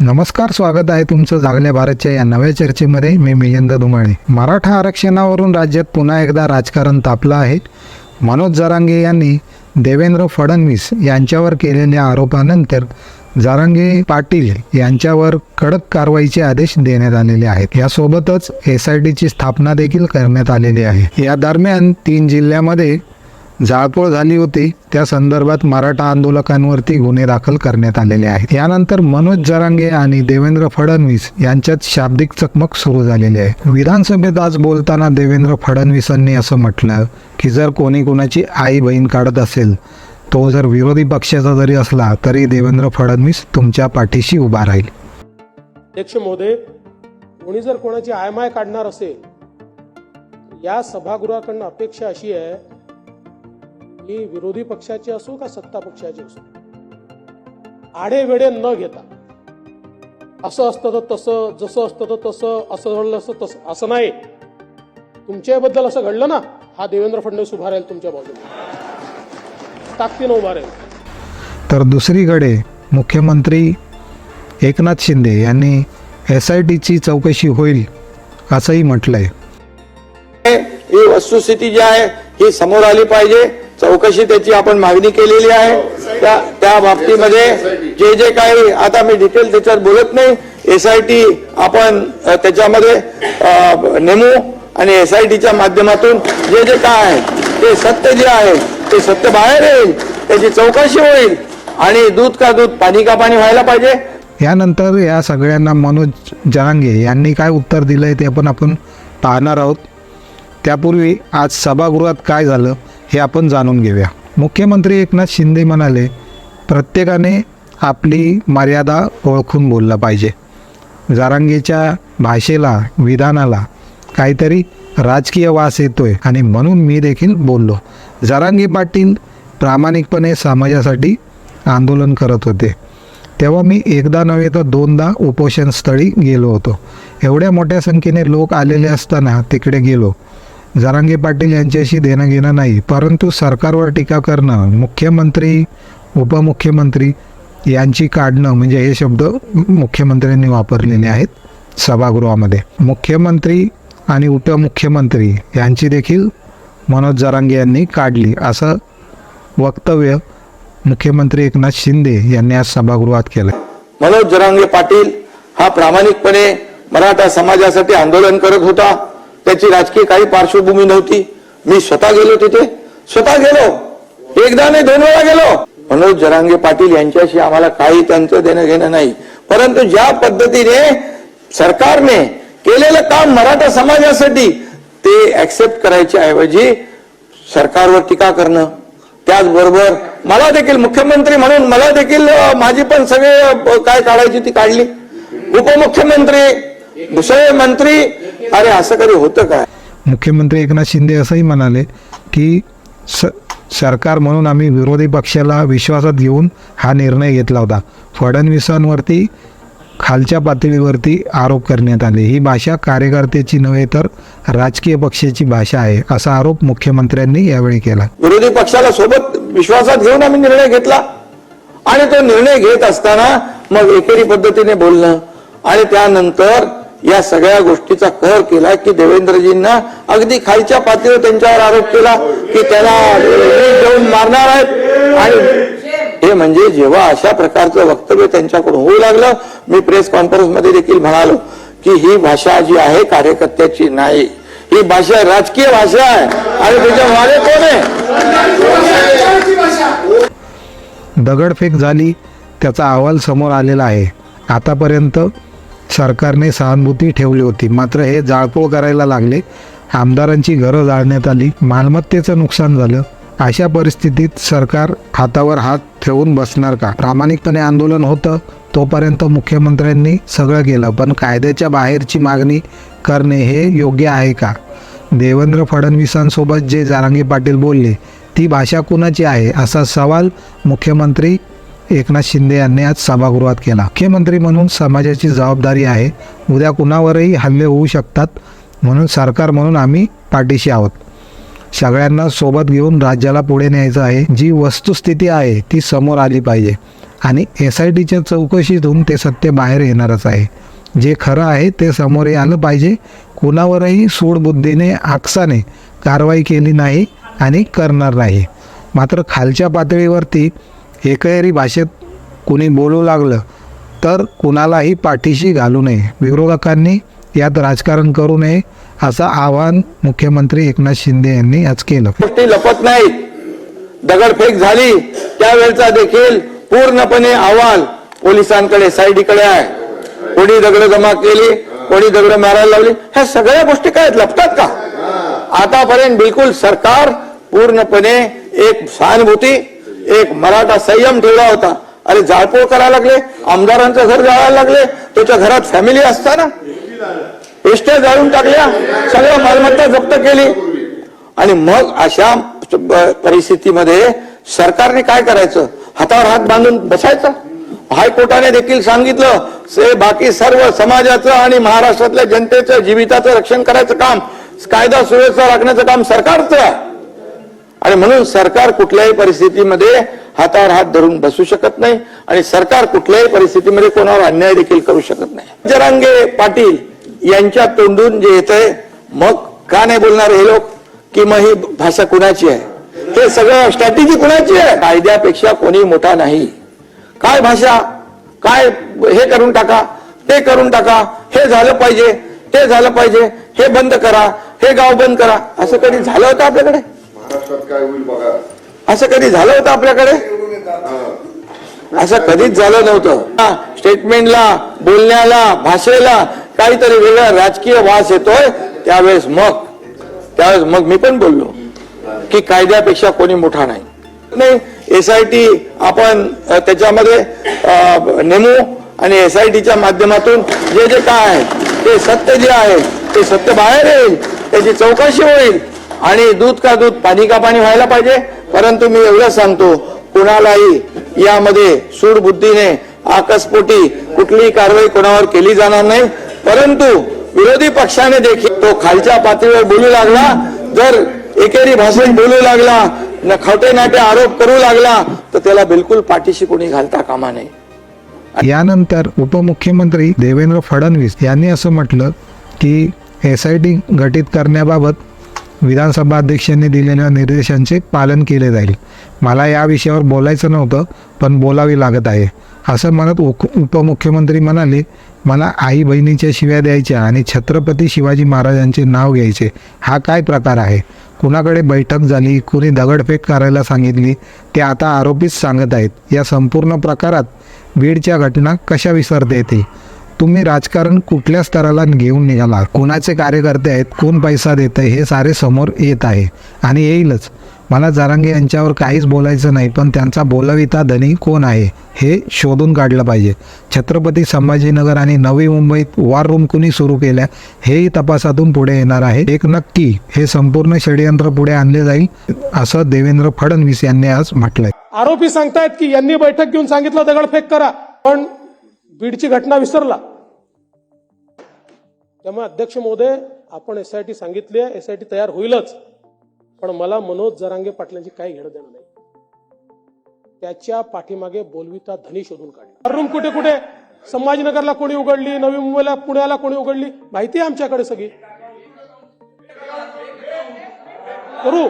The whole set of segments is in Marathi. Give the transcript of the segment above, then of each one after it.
नमस्कार स्वागत आहे तुमचं जागल्या भारतच्या या नव्या चर्चेमध्ये. मी मिलिंद धुमाळे मराठा आरक्षणावरून राज्यात पुन्हा एकदा राजकारण तापलं आहे. मनोज जरांगे यांनी देवेंद्र फडणवीस यांच्यावर केलेल्या आरोपानंतर जारांगे पाटील यांच्यावर कडक कारवाईचे आदेश देण्यात आलेले आहेत. यासोबतच एस आय टीची स्थापना देखील करण्यात आलेली आहे. या दरम्यान तीन जिल्ह्यामध्ये जाळपोळ झाली होती त्या संदर्भात मराठा आंदोलकांवरती गुन्हे दाखल करण्यात आलेले आहेत. यानंतर मनोज जरांगे आणि देवेंद्र फडणवीस यांच्यात शाब्दिक चकमक सुरू झालेली आहे. विधानसभेत आज बोलताना देवेंद्र फडणवीसांनी असं म्हटलं की जर कोणी कोणाची आई बहीण काढत असेल तो जर विरोधी पक्षाचा जरी असला तरी देवेंद्र फडणवीस तुमच्या पाठीशी उभा राहील. अध्यक्ष महोदय कोणी जर कोणाची आयमाय काढणार असेल या सभागृहाकडनं अपेक्षा अशी आहे की विरोधी पक्षाची असो का सत्ता पक्षाची असो? आडे वेडे न घेता. असं असतं तर तसं जसं असतं तर तसं असं घडलं असतं तसं असं नाही. तुमच्याबद्दल असं घडलं ना हा देवेंद्र फडणवीस उभा राहील तुमच्या बाजूने ताकदीनं उभा राहील. तर दुसरीकडे मुख्यमंत्री एकनाथ शिंदे यांनी एस आय टीची चौकशी होईल असंही म्हटलंय. ही वस्तुस्थिती जी आहे ही समोर आली पाहिजे. चौकशी त्याची आपण मागणी केलेली आहे. त्या त्या बाबतीमध्ये जे जे काही आता मी डिटेल त्याच्यात बोलत नाही. एस आय टी आपण त्याच्यामध्ये नेमू आणि एस आय टीच्या माध्यमातून जे जे काय आहे ते सत्य जे आहे ते सत्य बाहेर येईल. त्याची चौकशी होईल. आणि दूध का दूध पाणी का पाणी व्हायला पाहिजे? यानंतर या सगळ्यांना मनोज जहांगे यांनी काय उत्तर दिलंय ते पण आपण पाहणार आहोत. त्यापूर्वी आज सभागृहात काय झालं? हे आपण जाणून घेऊया. मुख्यमंत्री एकनाथ शिंदे म्हणाले प्रत्येकाने आपली मर्यादा ओळखून बोललं पाहिजे. जरांगेच्या भाषेला विधानाला काहीतरी राजकीय वास येतोय आणि म्हणून मी देखील बोललो. जरांगे पाटील प्रामाणिकपणे समाजासाठी आंदोलन करत होते. तेव्हा मी एकदा नव्हे तर दोनदा उपोषणस्थळी गेलो होतो. एवढ्या मोठ्या संख्येने लोक आलेले असताना तिकडे गेलो. जरांगे पाटील यांच्याशी देणं घेणं नाही परंतु सरकारवर टीका करणं मुख्यमंत्री उपमुख्यमंत्री यांची काढणं म्हणजे हे शब्द मुख्यमंत्र्यांनी वापरलेले आहेत सभागृहामध्ये. मुख्यमंत्री आणि उपमुख्यमंत्री यांची देखील मनोज जरांगे यांनी काढली असं वक्तव्य मुख्यमंत्री एकनाथ शिंदे यांनी आज सभागृहात केलं मनोज जरांगे पाटील हा प्रामाणिकपणे मराठा समाजासाठी आंदोलन करत होता. त्याची राजकीय काही पार्श्वभूमी नव्हती. मी स्वतः गेलो तिथे. स्वतः गेलो. एकदा नाही दोन वेळा गेलो. मनोज जरांगे पाटील यांच्याशी आम्हाला काही त्यांचं देणं घेणं नाही. परंतु ज्या पद्धतीने सरकारने केलेलं काम मराठा समाजासाठी ते ऍक्सेप्ट करायच्या ऐवजी सरकारवर टीका करणं. त्याचबरोबर मला देखील मुख्यमंत्री म्हणून मला देखील माझी पण सगळे काय काढायची ती काढली. उपमुख्यमंत्री दुसरे मंत्री अरे असं कधी होतं काय? मुख्यमंत्री एकनाथ शिंदे असंही म्हणाले की स सरकार म्हणून आम्ही विरोधी पक्षाला विश्वासात घेऊन हा निर्णय घेतला होता. फडणवीसांवरती खालच्या पातळीवरती आरोप करण्यात आले. ही भाषा कार्यकर्त्याची नव्हे तर राजकीय पक्षाची भाषा आहे असा आरोप मुख्यमंत्र्यांनी यावेळी केला. विरोधी पक्षाला सोबत विश्वासात घेऊन आम्ही निर्णय घेतला. आणि तो निर्णय घेत असताना मग एकेरी पद्धतीने बोलणं आणि त्यानंतर या सगळ्या गोष्टीचा कहर केला की देवेंद्रजींना अगदी खालच्या पातळीवर त्यांच्यावर आरोप केला की त्याला देऊन मारणार आहेत. आणि हे म्हणजे जेव्हा अशा प्रकारचं वक्तव्य त्यांच्याकडून होऊ लागलं मी प्रेस कॉन्फरन्समध्ये देखील म्हणालो की ही भाषा जी आहे कार्यकर्त्याची नाही. ही भाषा राजकीय भाषा आहे. आणि त्याच्यामागे कोण आहे? दगडफेक झाली त्याचा अहवाल समोर आलेला आहे. आतापर्यंत सरकारने सहानुभूती ठेवली होती. मात्र हे जाळपोळ करायला लागले. आमदारांची घरं जाळण्यात आली. मालमत्तेचं नुकसान झालं. अशा परिस्थितीत सरकार हातावर हात ठेवून बसणार का? प्रामाणिकपणे आंदोलन होतं. तोपर्यंत मुख्यमंत्र्यांनी सगळं केलं. पण कायद्याच्या बाहेरची मागणी करणे हे योग्य आहे का? देवेंद्र फडणवीसांसोबत जे जारांगी पाटील बोलले ती भाषा कुणाची आहे? असा सवाल मुख्यमंत्री एकनाथ शिंदे यांनी आज सभागृहात केला. मुख्यमंत्री म्हणून समाजाची जबाबदारी आहे. उद्या कुणावरही हल्ले होऊ शकतात म्हणून सरकार म्हणून आम्ही पाठीशी आहोत. सगळ्यांना सोबत घेऊन राज्याला पुढे न्यायचं आहे. जी वस्तुस्थिती आहे ती समोर आली पाहिजे. आणि एस आय टीच्या चौकशीतून ते सत्य बाहेर येणारच आहे. जे खरं आहे ते समोर आलं पाहिजे. कुणावरही सूडबुद्धीने आकसाने कारवाई केली नाही आणि करणार नाही. मात्र खालच्या पातळीवरती एकेरी भाषेत कुणी बोलू लागलं तर कुणालाही पाठीशी घालू नये. विरोधकांनी यात राजकारण करू नये असं आवाहन मुख्यमंत्री एकनाथ शिंदे यांनी आज केलं. गोष्टी लपत नाही दगडफेक झाली त्यावेळचा देखील पूर्णपणे अहवाल पोलिसांकडे सायडीकडे आहे. कोणी दगड जमा केली कोणी दगड मारायला लावली ह्या सगळ्या गोष्टी काय लपतात का? आतापर्यंत बिलकुल सरकार पूर्णपणे एक सहानुभूती एक मराठा संयम ठेवला होता. अरे जाळपोळ करायला लागले आमदारांचं घर जाळायला लागले त्याच्या घरात फॅमिली असताना. एसट्या जाळून टाकल्या सगळ्या मालमत्ता जप्त केली. आणि मग अशा परिस्थितीमध्ये सरकारने काय करायचं? हातावर हात बांधून बसायचं? हायकोर्टाने देखील सांगितलं से बाकी सर्व समाजाचं आणि महाराष्ट्रातल्या जनतेचं जीविताचं रक्षण करायचं काम कायदा सुव्यवस्था राखण्याचं काम सरकारचं आहे. आणि म्हणून सरकार कुठल्याही परिस्थितीमध्ये हातावर हात धरून बसू शकत नाही आणि सरकार कुठल्याही परिस्थितीमध्ये कोणावर अन्याय देखील करू शकत नाही. जरांगे पाटील यांच्या तोंडून जे येतंय मग का नाही बोलणार हे लोक? की मग ही भाषा कुणाची आहे? हे सगळं स्ट्रॅटेजी कुणाची आहे? कायद्यापेक्षा कोणी मोठा नाही. काय भाषा? काय हे करून टाका ते करून टाका हे झालं पाहिजे ते झालं पाहिजे हे बंद करा हे गाव बंद करा. असं कधी झालं होतं आपल्याकडे? महाराष्ट्रात काय होईल बघा. असं कधी झालं होतं आपल्याकडे? असं कधीच झालं नव्हतं. स्टेटमेंटला बोलण्याला भाषेला काहीतरी वेगळा राजकीय वास येतोय. त्यावेळेस मग त्यावेळेस मग मी पण बोललो की कायद्यापेक्षा कोणी मोठा नाही. नाही एस आय टी आपण त्याच्यामध्ये नेमू आणि एस आय टीच्या माध्यमातून जे जे काय आहे ते सत्य जे आहे ते सत्य बाहेर येईल त्याची चौकशी होईल. आणि दूध का दूध पाणी का पाणी व्हायला पाहिजे? परंतु मी एवढं सांगतो कुणालाही यामध्ये सूडबुद्धीने आकस्पोटी कुठलीही कारवाई कोणावर केली जाणार नाही. परंतु विरोधी पक्षाने देखील तो खालच्या पातळीवर बोलू लागला. जर एकेरी भाषेत बोलू लागला न खोटे नाटे आरोप करू लागला तर त्याला बिलकुल पाठीशी कोणी घालता कामा नये. यानंतर उपमुख्यमंत्री देवेंद्र फडणवीस यांनी असं म्हटलं की एस आय टी गठीत करण्याबाबत विधानसभा अध्यक्षांनी दिलेल्या निर्देशांचे पालन केले जाईल. मला या विषयावर बोलायचं नव्हतं पण बोलावी लागत आहे. असं म्हणत उपमुख्यमंत्री म्हणाले मला आई बहिणीच्या शिव्या द्यायच्या आणि छत्रपती शिवाजी महाराजांचे नाव घ्यायचे. हा काय प्रकार आहे? कुणाकडे बैठक झाली? कुणी दगडफेक करायला सांगितली? ते आता आरोपीच सांगत आहेत. या संपूर्ण प्रकारात बीडच्या घटना कशा विसरता येतील? तुम्ही राजकारण कुठल्या स्तराला घेऊन निघाला? कोणाचे कार्यकर्ते आहेत? कोण पैसा देत आहे हे सारे समोर येत आहे आणि येईलच. मला जारांगे यांच्यावर काहीच बोलायचं नाही पण त्यांचा बोलविता धनी कोण आहे हे शोधून काढलं पाहिजे. छत्रपती संभाजीनगर आणि नवी मुंबईत वॉर रूम कुणी सुरू केल्या हेही तपासातून पुढे येणार आहे. एक नक्की हे संपूर्ण षडयंत्र पुढे आणले जाईल असं देवेंद्र फडणवीस यांनी आज म्हटलंय. आरोपी सांगतायत की यांनी बैठक घेऊन सांगितलं दगडफेक करा पण बीडची घटना विसरला. त्यामुळे अध्यक्ष महोदय आपण एस आय टी सांगितली आहे. एस आय टी तयार होईलच. पण मला मनोज जरांगे पाटलांची काही घेणं देणं नाही. त्याच्या पाठीमागे बोलविता धनी शोधून काढला. रूम कुठे कुठे? संभाजीनगरला कोणी उघडली? नवी मुंबईला पुण्याला कोणी उघडली? माहिती आहे आमच्याकडे सगळी. करू.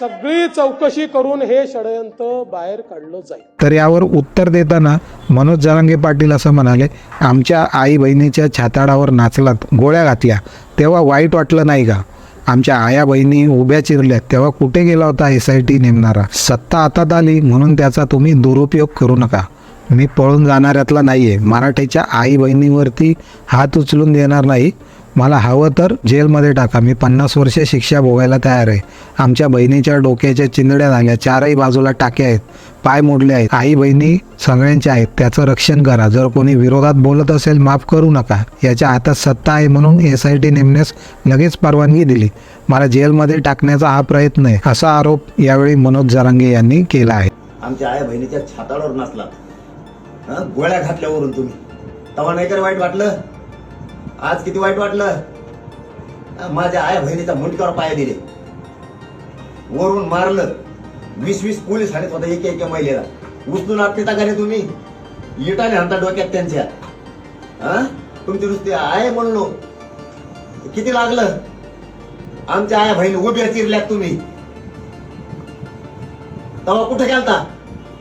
सगळी चौकशी करून हे षडयंत्र बाहेर काढलं जाईल. तर यावर उत्तर देताना मनोज जरांगे पाटील असं म्हणाले आमच्या आई बहिणीच्या छाताडावर नाचलात गोळ्या घातल्या तेव्हा वाईट वाटलं नाही का? आमच्या आया बहिणी उभ्या चिरल्या तेव्हा कुठे गेला होता एस आय टी नेमणारा? सत्ता हातात आली म्हणून त्याचा तुम्ही दुरुपयोग करू नका. मी पळून जाणाऱ्यातला नाही आहे मराठीच्या आई बहिणीवरती हात उचलून देणार नाही. मला हवं तर जेलमध्ये टाका. मी पन्नास वर्षे शिक्षा भोगायला तयार आहे. आमच्या बहिणीच्या डोक्याच्या चिंदड्या झाल्या चारही बाजूला टाके आहेत. पाय मोडले आहेत. आई बहिणी सगळ्यांच्या आहेत. त्याचं रक्षण करा. जर कोणी विरोधात बोलत असेल माफ करू नका. याच्या हातात सत्ता आहे म्हणून एस आय टी नेमण्यास लगेच परवानगी दिली. मला जेलमध्ये टाकण्याचा हा प्रयत्न आहे. असा आरोप यावेळी मनोज जरांगे यांनी केला आहे. आमच्या आई बहिणीच्या छाताळावर नाचला गोळ्या घातल्यावरून तुम्ही. तेव्हा नाही तर वाईट वाटलं? आज किती वाईट वाटलं? माझ्या आया बहिणीच्या मुंडकावर पाय दिले. वरून मारलं. वीस वीस पोलीस आणत होता एक एक महिलेला. उचलून आपली का रे तुम्ही? इटाने हाणता डोक्यात त्यांच्या. हा? तुमची नुसती आहे म्हणलो. किती लागलं? आमच्या आया बहीण उभ्या चिरल्यात तुम्ही. तेव्हा कुठे गेलता?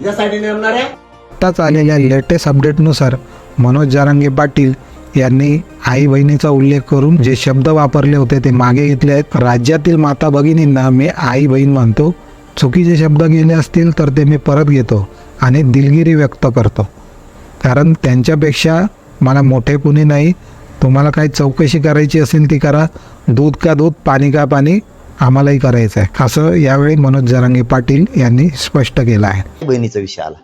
यासाठी नेमणाऱ्या? आत्ताच आलेल्या लेटेस्ट अपडेटनुसार मनोज जारांगे पाटील यांनी आई बहिणीचा उल्लेख करून जे शब्द वापरले होते ते मागे घेतले आहेत. राज्यातील माता भगिनींना मी आई बहीण मानतो चुकीचे शब्द गेले असतील तर ते मी परत घेतो आणि दिलगिरी व्यक्त करतो. कारण त्यांच्यापेक्षा मला मोठे कुणी नाही. तुम्हाला काही चौकशी करायची असेल ती करा. दूध का दूध पाणी का पाणी आम्हालाही करायचं आहे असं यावेळी मनोज जरांगे पाटील यांनी स्पष्ट केलं आहे. बहिणीचा विषय आला.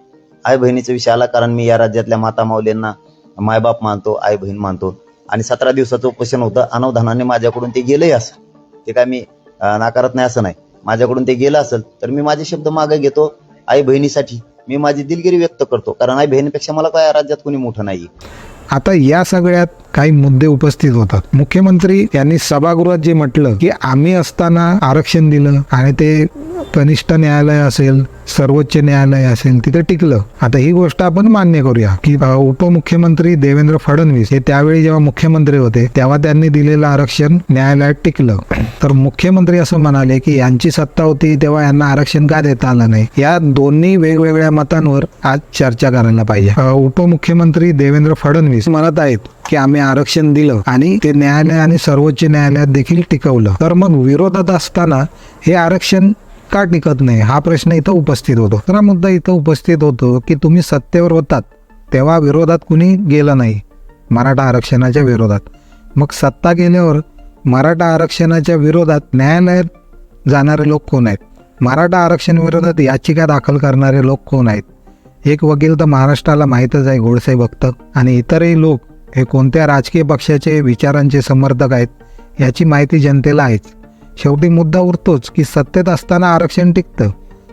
आई बहिणीचा विषय आला कारण मी या राज्यातल्या माता माऊलींना मायबाप मानतो आई बहीण मानतो. आणि सतरा दिवसाचं उपोषण होतं. अनवधानाने माझ्याकडून ते गेलंही असं. ते काय मी नाकारत नाही असं नाही. माझ्याकडून ते गेलं असेल तर मी माझे शब्द मागे घेतो आई बहिणीसाठी मी माझी दिलगिरी व्यक्त करतो. कारण आई बहिणीपेक्षा मला काय राज्यात कोणी मोठं नाही आता या सगळ्यात काही मुद्दे उपस्थित होतात. मुख्यमंत्री यांनी सभागृहात जे म्हटलं की आम्ही असताना आरक्षण दिलं आणि ते कनिष्ठ न्यायालय असेल सर्वोच्च न्यायालय असेल तिथे टिकलं. आता ही गोष्ट आपण मान्य करूया की उपमुख्यमंत्री देवेंद्र फडणवीस हे त्यावेळी जेव्हा मुख्यमंत्री होते तेव्हा त्यांनी दिलेलं आरक्षण न्यायालयात टिकलं. तर मुख्यमंत्री असं म्हणाले की यांची सत्ता होती तेव्हा यांना आरक्षण का देता आलं नाही? या दोन्ही वेगवेगळ्या मतांवर आज चर्चा करायला पाहिजे. उपमुख्यमंत्री देवेंद्र फडणवीस म्हणत आहेत की आम्ही आरक्षण दिलं आणि ते न्यायालय आणि सर्वोच्च न्यायालयात देखील टिकवलं. तर मग विरोधात असताना हे आरक्षण का टिकत नाही. हा प्रश्न इथं उपस्थित होतो. दुसरा मुद्दा इथं उपस्थित होतो की तुम्ही सत्तेवर होतात तेव्हा विरोधात कुणी गेलं नाही. मराठा आरक्षणाच्या विरोधात. मग सत्ता गेल्यावर मराठा आरक्षणाच्या विरोधात न्यायालयात जाणारे लोक कोण आहेत? मराठा आरक्षण विरोधात याचिका दाखल करणारे लोक कोण आहेत? एक वकील तर महाराष्ट्राला माहीतच आहे गोडसे भक्त आणि इतरही लोक हे कोणत्या राजकीय पक्षाचे विचारांचे समर्थक आहेत याची माहिती जनतेला आहेच. शेवटी मुद्दा उरतोच की सत्तेत असताना आरक्षण टिकतं.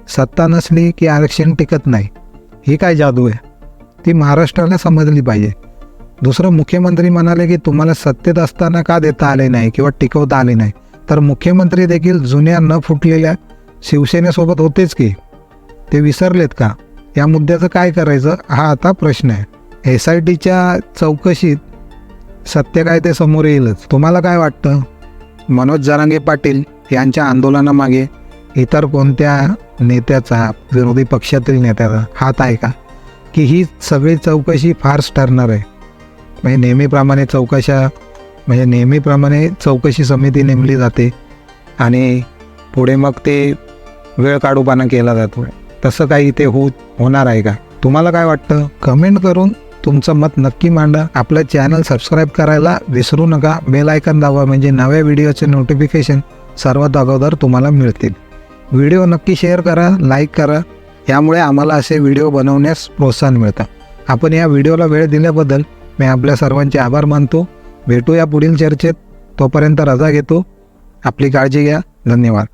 सत्ता नसली की आरक्षण टिकत नाही. ही काय जादू आहे? ती महाराष्ट्राला समजली पाहिजे. दुसरं मुख्यमंत्री म्हणाले की तुम्हाला सत्तेत असताना का देता आले नाही किंवा टिकवता आले नाही? तर मुख्यमंत्री देखील जुन्या न फुटलेल्या शिवसेनेसोबत होतेच की? ते विसरलेत का? या मुद्द्याचं काय करायचं? हा आता प्रश्न आहे. एस आय टीच्या चौकशीत सत्य काय ते समोर येईलच. तुम्हाला काय वाटतं? मनोज जरांगे पाटील यांच्या आंदोलनामागे इतर कोणत्या नेत्याचा विरोधी पक्षातील नेत्याचा हात आहे का? की ही सगळी चौकशी फारच ठरणार आहे. म्हणजे नेहमीप्रमाणे चौकशा म्हणजे नेहमीप्रमाणे चौकशी समिती नेमली जाते आणि पुढे मग ते वेळ काढूपाना केला जातो. तसं काही इथे हो होणार आहे का? तुम्हाला काय वाटतं? कमेंट करून तुमचं मत नक्की मांडा. आपलं चॅनल सबस्क्राईब करायला विसरू नका. बेल आयकन दाबा म्हणजे नव्या व्हिडिओचे नोटिफिकेशन सर्वात अगोदर तुम्हाला मिळतील. व्हिडिओ नक्की शेअर करा लाईक करा. यामुळे आम्हाला असे व्हिडिओ बनवण्यास प्रोत्साहन मिळतं. आपण या व्हिडिओला वेळ दिल्याबद्दल मी आपल्या सर्वांचे आभार मानतो. भेटू या पुढील चर्चेत. तोपर्यंत रजा घेतो. आपली काळजी घ्या. धन्यवाद.